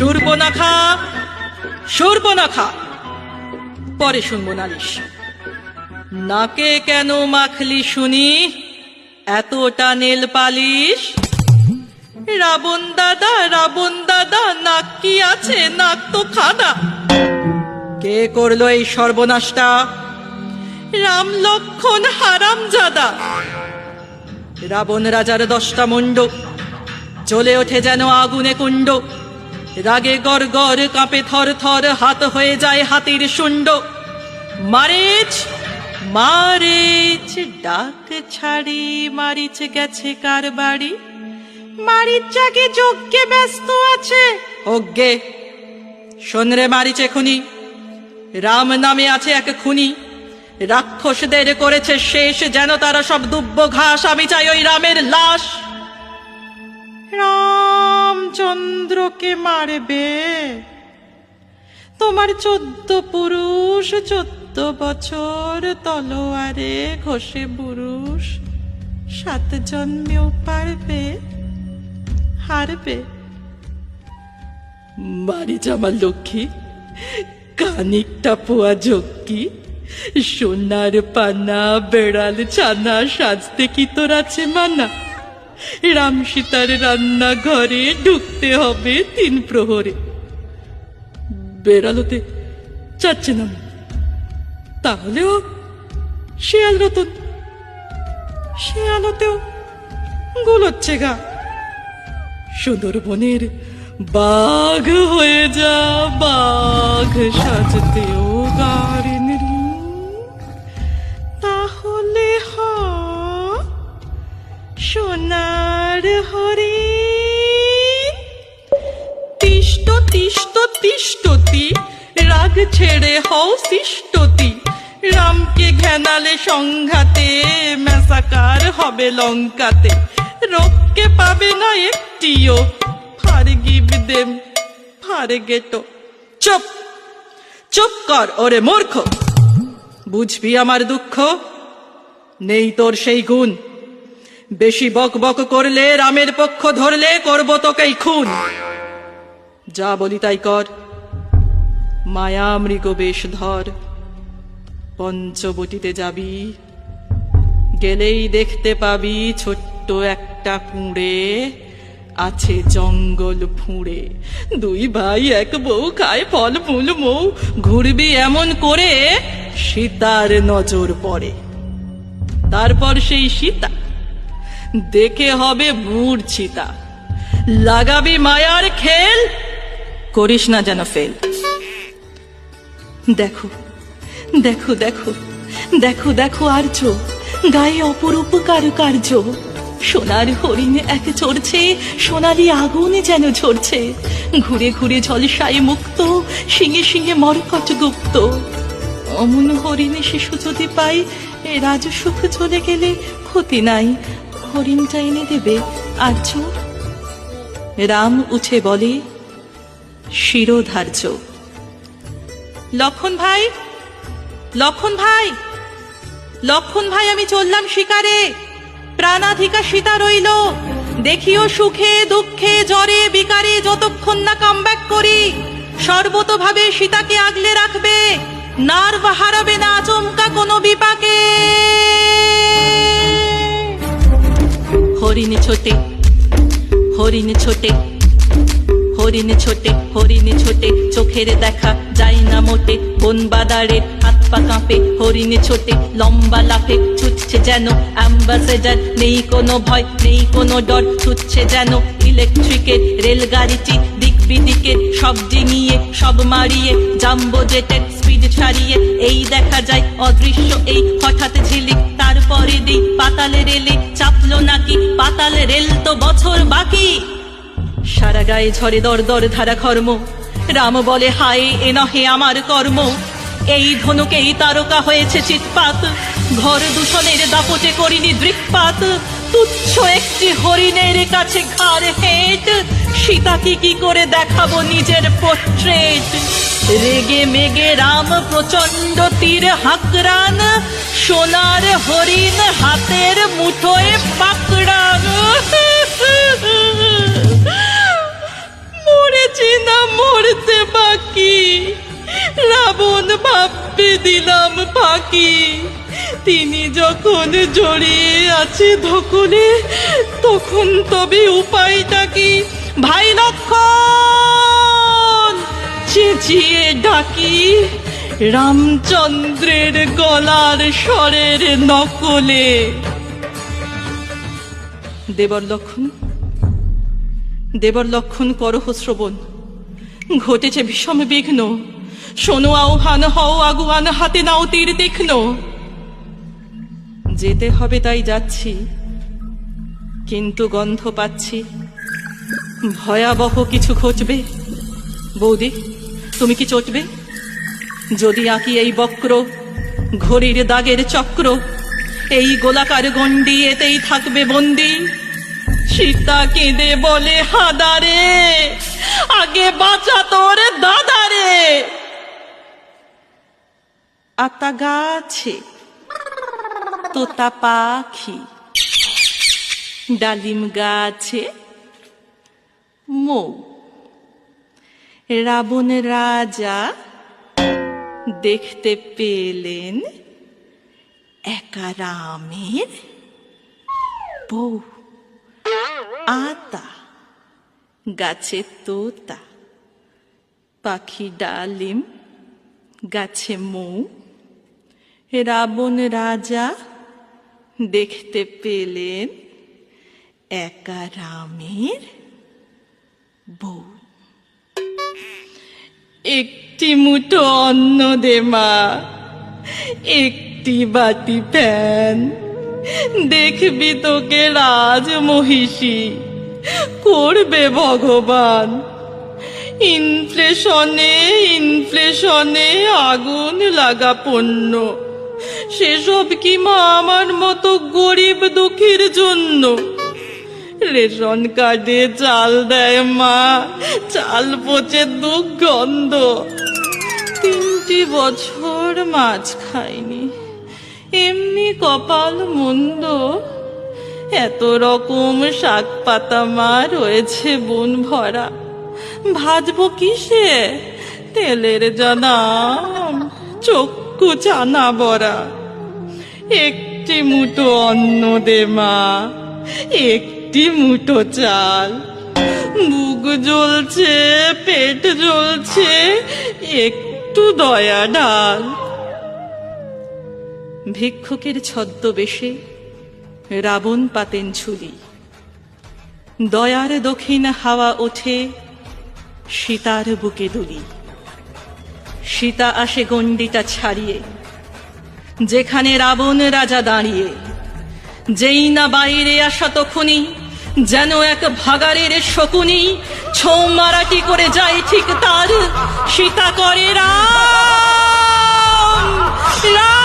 সুরপনাখা সুরপনাখা পরে শুনব নালিশ। নাকে কেন মাখলি শুনি? এতটা নেল পালিশ? রাবণ দাদা রাবণ দাদা, নাক কি আছে? নাক তো খাদা। কে করল এই সর্বনাশটা? রাম লক্ষণ হারাম জাদা রাবণ রাজার দশটা মুন্ড চলে ওঠে যেন আগুনে কুণ্ড। রাগে গর গর কাঁপে থর থর, হাত হয়ে যায় হাতির শুণ্ড। মারিচ মারিচ, ডাক ছাড়ি, মারিচ গেছে কার বাড়ি? মারিচ জাগে যজ্ঞে ব্যস্ত আছে। অজ্ঞে শোনরে মারিচে খুনি রাম নামে আছে এক খুনি। রাক্ষসদের করেছে শেষ, যেন তারা সব দুব্য ঘাস, আমি চাই ওই রামের লাশ। রামচন্দ্রকে মারবে। তোমার চোদ্দ পুরুষ, চোদ্দ বছর তলোয়ারে ঘষে পুরুষ সাত জন্মেও পারবে, হারবে। মারিচ আমার লক্ষ্মী কানিকটা পোয়া যজ্ঞি সোনার পানা, বেড়াল ছানা, সাজতে কি তোর আছে মানা? রাম সীতার রান্না ঘরে ঢুকতে হবে তিন প্রহরে। বেড়ালোতে চাচ্ছে না। তাহলেও শিয়াল রতন, শিয়ালতেও গুলোচ্ছে গা। সুন্দরবনের বাঘ হয়ে যা, বাঘ সাজতেও গাড়েন সৃষ্টতি রামকে ঘেনালে সংঘাতে মেসাকার হবে লঙ্কাতে। রোগকে পাবে না একটিও চুপ চুপ কর ওরে মূর্খ। বুঝবি আমার দুঃখ? নেই তোর সেই গুণ। বেশি বক বক করলে রামের পক্ষ ধরলে, করব তোকেই খুন। যা বলি তাই কর। মায়া মৃগ বেশ ধর পঞ্চবটিতে যাবি, গেলেই দেখতে পাবি ছোট্ট একটা কুঁড়ে আছে জঙ্গল ফুঁড়ে। দুই ভাই এক বউ খায় ফল ফুল মৌ, ঘুরবি এমন করে সীতার নজর পড়ে। তারপর সেই সীতা, দেখে হবে মূর্ছিতা লাগাবি মায়ার খেল, করিস না যেন ফেল। দেখো দেখো দেখো দেখো দেখো আর্য, গায়ে অপরূপ কারুকার্য। সোনার হরিণ এক চড়ছে, সোনালি আগুন যেন ঝরছে। ঘুরে ঘুরে ঝলসায় মুক্ত, শিঙে শিঙে মরকট গুপ্ত। অমন হরিণে শিশু যদি পাই রাজসুখ চলে গেলে ক্ষতি নাই। হরিণটা এনে দেবে, আর্য? রাম উঠে বলে, শিরোধার্য। লক্ষণ ভাই লক্ষণ ভাই লক্ষণ ভাই, আমি চললাম শিকারে। প্রাণাধিকা সীতা রইল। দেখিও সুখে, দুঃখে, জ্বরে, বিকারে, যতক্ষণ না কামব্যাক করি, সর্বতভাবে সীতাকে আগলে রাখবে। নার্ভ হারাবে না, আচমকা কোনো বিপাকে। হরিণে ছোটে হরিণে ছোটে। হরিণে ছোটে হরিণে ছোটে, চোখের দেখা যায় না মোটে। বন বাদারের হাত পা কাঁপে, হরিণে ছোটে, লম্বা লাফে ছুটছে যেন। অ্যাম্বাসেডার নেই কোনো ভয়, নেই কোনো ডর, ছুটছে যেন। ইলেকট্রিকের রেলগাড়িটি দিক বিদিকের সব ডিঙিয়ে, সব মারিয়ে জাম্বো জেটের স্পিড ছাড়িয়ে, এই দেখা যায় অদৃশ্য, এই হঠাৎ ঝিলিক। তারপরে দিই পাতালে রেলে চাপলো নাকি? পাতালে রেল তো বছর বাকি। সারা গায়ে ঝরে দর দর ধারা কর্ম রাম বলে, হায়, এ নহে আমার কর্ম। এই ধনুকেই তারকা হয়েছে চিৎপাত। ঘর দূষণের দাপটে করিনি দৃকপাত। তুচ্ছ একটি হরিণের কাছে ঘাড় হেট। সীতাকে কি করে দেখাবো নিজের পোর্ট্রেট রেগে মেগে রাম প্রচণ্ড তীর হাকরান সোনার হরিণ হাতের মুঠোয় পাকড়ান। বাঁচি না মরতে বাকি। রাবণ ভাববে দিলাম ফাঁকি। তিনি যখন জড়িয়ে আছে ধকুনে, তখন তবে উপায়টা কি? ভাই লক্ষণ, চেঁচিয়ে ডাকি রামচন্দ্রের গলার স্বরের নকলে। দেবর লক্ষণ দেবর লক্ষণ করহ শ্রবণ। ঘটেছে বিষম বিঘ্ন। শোনো, আহ্বান হও, আগুয়ান হাতে নাও, তীর দেখনো যেতে হবে তাই যাচ্ছি, কিন্তু গন্ধ পাচ্ছি। ভয়াবহ কিছু ঘটবে। বৌদি, তুমি কি চটবে? যদি আঁকি এই বক্র, ঘড়ির দাগের চক্র, এই গোলাকার গণ্ডি এতেই থাকবে বন্দি। সীতা কেঁদে বলে, হাদারে! আগে বাঁচা তোর দাদারে আতা গাছে, তোতা পাখি, ডালিম গাছে, মৌ। রাবণ রাজা দেখতে পেলেন একা রামের বউ। আতা গাছে তোতা, পাখি ডালিম, গাছে মৌ। রাবণ রাজা দেখতে পেলেন একা রামের বউ। একটি মুঠো অন্ন দে মা, একটি বাটি প্যান। দেখবি তোকে রাজ মহিষী করবে ভগবান? ইনফ্লেশনে ইনফ্লেশনে আগুন লাগা পণ্য। সেসব কি মা আমার মতো গরিব দুঃখীর জন্য? রেশন কার্ডে চাল দেয় মা, চাল পচে দুর্গন্ধ। তিনটি বছর মাছ খাইনি, এমনি কপাল মন্দ। এত রকম শাক পাতা মা রয়েছে বন ভরা। ভাজবো কিসে? তেলের জানাম চক্ষু চানা বড়া। একটি মুঠো অন্ন দে মা, একটি মুঠো চাল। বুক জ্বলছে, পেট জ্বলছে, একটু দয়া ডাল। ভিক্ষুকের ছদ্মবেশে রাবণ পাতেন ছুরি দয়ার দক্ষিণ হাওয়া ওঠে সীতার বুকে দুলি। সীতা আসে গণ্ডিটা ছাড়িয়ে, যেখানে রাবণ রাজা দাঁড়িয়ে। যেই না বাইরে আসা তখনই যেন এক ভাগারের শকুনি ছৌ মারাটি করে যায় ঠিক তার। সীতা করে, রাম রাম